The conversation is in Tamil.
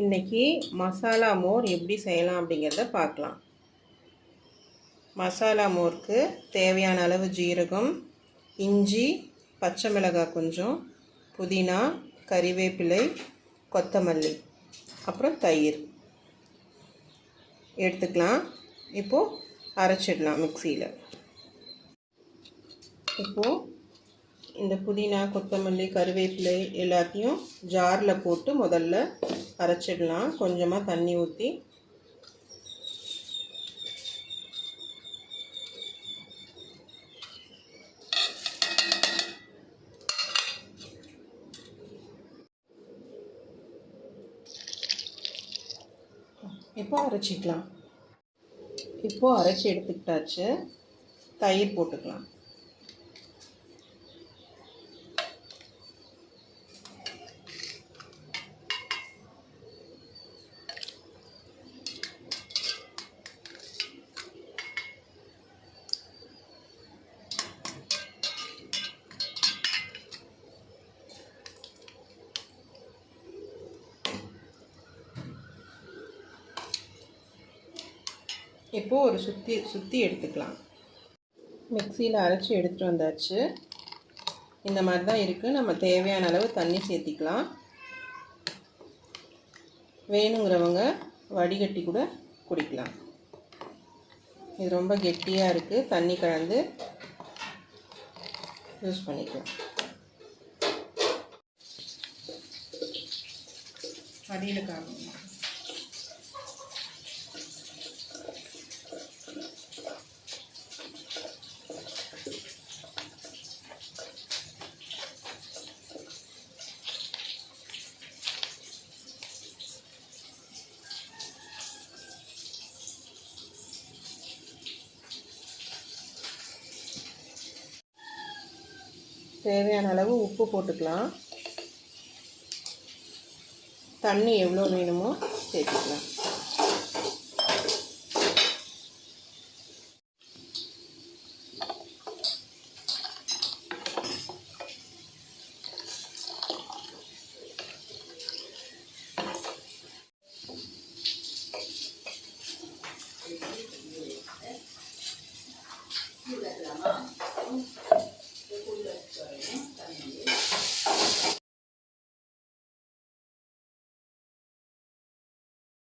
இன்றைக்கி மசாலா மோர் எப்படி செய்யலாம் அப்படிங்கிறத பார்க்கலாம். மசாலா மோருக்கு தேவையான அளவு ஜீரகம் இஞ்சி பச்சை மிளகாய் கொஞ்சம் புதினா கறிவேப்பிலை கொத்தமல்லி அப்புறம் தயிர். எடுத்துக்கலாம். இப்போது அரைச்சிடலாம் மிக்சியில். இப்போது இந்த புதினா கொத்தமல்லி கருவேப்பிலை எல்லாத்தையும் ஜாரில் போட்டு முதல்ல அரைச்சிடலாம். கொஞ்சமாக தண்ணி ஊற்றி இப்போ அரைச்சிக்கலாம். இப்போது அரைச்சி எடுத்துக்கிட்டாச்சு. தயிர் போட்டுக்கலாம். இப்போது ஒரு சுற்றி சுற்றி எடுத்துக்கலாம். மிக்சியில் அரைச்சி எடுத்துகிட்டு வந்தாச்சு. இந்த மாதிரி தான் இருக்குது நம்ம தேவையான அளவு தண்ணி சேர்த்திக்கலாம். வேணுங்கிறவங்க வடிகட்டி கூட குடிக்கலாம். இது ரொம்ப கெட்டியாக இருக்குது தண்ணி கலந்து யூஸ் பண்ணிக்கலாம். அடியில் காணும் தேவையான அளவு உப்பு போட்டுக்கலாம் தண்ணி எவ்வளோ வேணுமோ சேர்த்துக்கலாம் Thank you. வரையும்